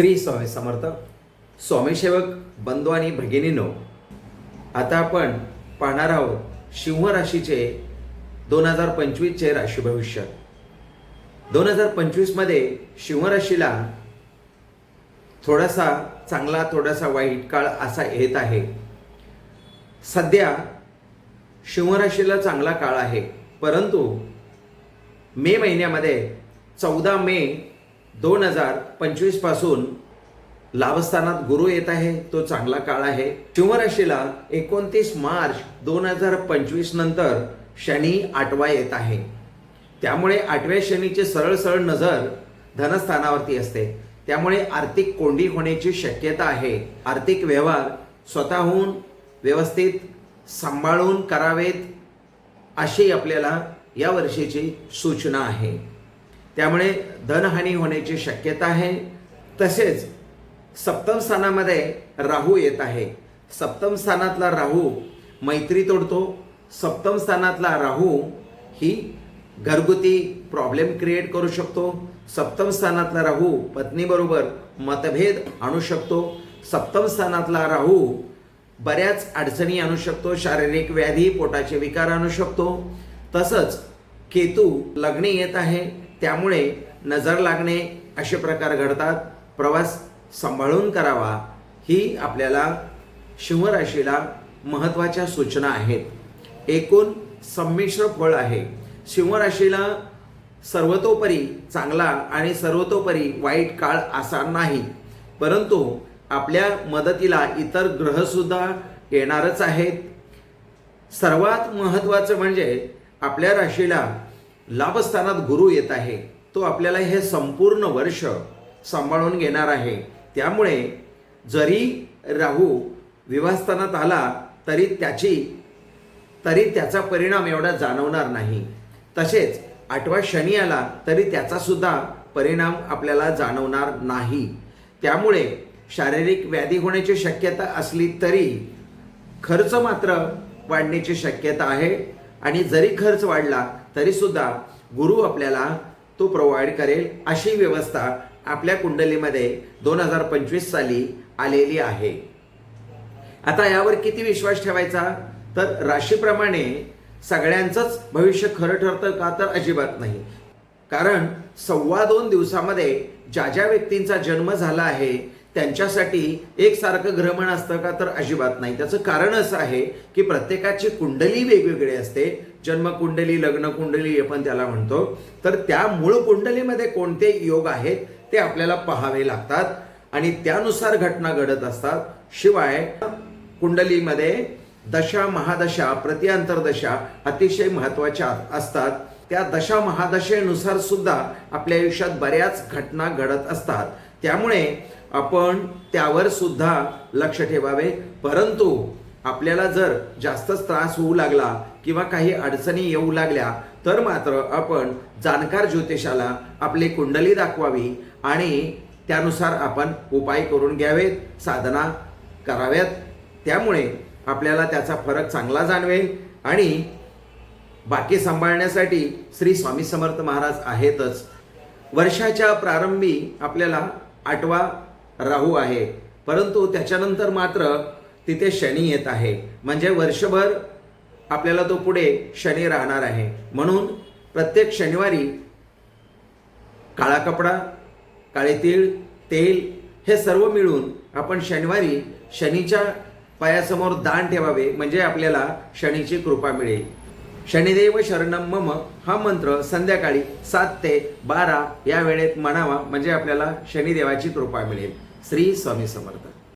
श्री स्वामी समर्थ स्वामीसेवक बंधू आणि भगिनीनो आता आपण पाहणार आहोत सिंह राशीचे दोन हजार पंचवीसचे राशी भविष्य. दोन हजार पंचवीसमध्ये सिंह राशीला थोडासा चांगला थोडासा वाईट काळ असा येत आहे. सध्या सिंह राशीला चांगला काळ आहे परंतु मे महिन्यामध्ये चौदा मे दोन हजार पंचवीसपासून लाभस्थानात गुरु येत आहे. तो चांगला काळ आहे. सिंह एकोणतीस मार्च दोन हजार पंचवीस नंतर शनी आठवा येत आहे. त्यामुळे आठव्या शनीची सरळ सरळ नजर धनस्थानावरती असते. त्यामुळे आर्थिक कोंडी होण्याची शक्यता आहे. आर्थिक व्यवहार स्वतःहून व्यवस्थित सांभाळून करावेत अशी आपल्याला या वर्षीची सूचना आहे. त्यामुळे धनहानी होण्याची शक्यता आहे. तसेच सप्तम स्थानामध्ये राहू येत आहे. सप्तम स्थानातला राहू मैत्री तोडतो. सप्तम स्थानातला राहू ही घरगुती प्रॉब्लेम क्रिएट करू शकतो. सप्तम स्थानातला राहू पत्नीबरोबर मतभेद आणू शकतो. सप्तम स्थानातला राहू बऱ्याच अडचणी आणू शकतो. शारीरिक व्याधी पोटाचे विकार आणू शकतो. तसंच केतू लग्ने येत आहे. त्यामुळे नजर लागणे असे प्रकार घडतात. प्रवास सांभाळून करावा ही आपल्याला सिंहराशीला महत्त्वाच्या सूचना आहेत. एकूण संमिश्र फळ आहे. सिंहराशीला सर्वतोपरी चांगला आणि सर्वतोपरी वाईट काळ असा नाही. परंतु आपल्या मदतीला इतर ग्रहसुद्धा येणारच आहेत. सर्वात महत्त्वाचं म्हणजे आपल्या राशीला लाभस्थानात गुरु येत आहे तो आपल्याला हे संपूर्ण वर्ष सांभाळून घेणार आहे. त्यामुळे जरी राहू विवाहस्थानात आला तरी त्याची तरी त्याचा परिणाम एवढा जाणवणार नाही. तसेच आठवा शनी आला तरी त्याचासुद्धा परिणाम आपल्याला जाणवणार नाही. त्यामुळे शारीरिक व्याधी होण्याची शक्यता असली तरी खर्च मात्र वाढण्याची शक्यता आहे. आणि जरी खर्च वाढला तरी सुद्धा गुरु आपल्याला तो प्रोव्हाइड करेल अशी व्यवस्था आपल्या कुंडलीमध्ये दोन हजार पंचवीस साली आलेली आहे. आता यावर किती विश्वास ठेवायचा? तर राशीप्रमाणे सगळ्यांचंच भविष्य खरं ठरतं का तर अजिबात नाही. कारण सव्वा दोन दिवसामध्ये ज्या ज्या व्यक्तींचा जन्म झाला आहे त्यांच्यासाठी एकसारखं ग्रहण असतं का तर अजिबात नाही. त्याचं कारण असं आहे की प्रत्येकाची कुंडली वेगवेगळी असते. जन्मकुंडली लग्न कुंडली आपण त्याला म्हणतो. तर त्या मूळ कुंडलीमध्ये कोणते योग आहेत ते आपल्याला पाहावे लागतात. आणि त्यानुसार घटना घडत असतात. शिवाय कुंडलीमध्ये दशा महादशा प्रतिअंतरदशा अतिशय महत्त्वाच्या असतात. त्या दशा महादशेनुसार सुद्धा आपल्या आयुष्यात बऱ्याच घटना घडत असतात. त्यामुळे आपण त्यावर सुद्धा लक्ष ठेवावे. परंतु आपल्याला जर जास्तच त्रास होऊ लागला किंवा काही अडचणी येऊ लागल्या तर मात्र आपण जाणकार ज्योतिषाला आपली कुंडली दाखवावी आणि त्यानुसार आपण उपाय करून घ्यावेत साधना कराव्यात. त्यामुळे आपल्याला त्याचा फरक चांगला जाणवेल आणि बाकी सांभाळण्यासाठी श्री स्वामी समर्थ महाराज आहेतच. वर्षाच्या प्रारंभी आपल्याला आठवा राहू आहे. परंतु त्याच्यानंतर मात्र तिथे शनी येत आहे. म्हणजे वर्षभर आपल्याला तो पुढे शनी राहणार आहे. म्हणून प्रत्येक शनिवारी काळा कपडा काळे तीळ तेल हे सर्व मिळून आपण शनिवारी शनीच्या पायासमोर दान ठेवावे. म्हणजे आपल्याला शनीची कृपा मिळेल. शनिदेव शरणम मम हा मंत्र संध्याकाळी सात ते बारा या वेळेत म्हणावा म्हणजे आपल्याला शनिदेवाची कृपा मिळेल. श्री स्वामी समर्थ.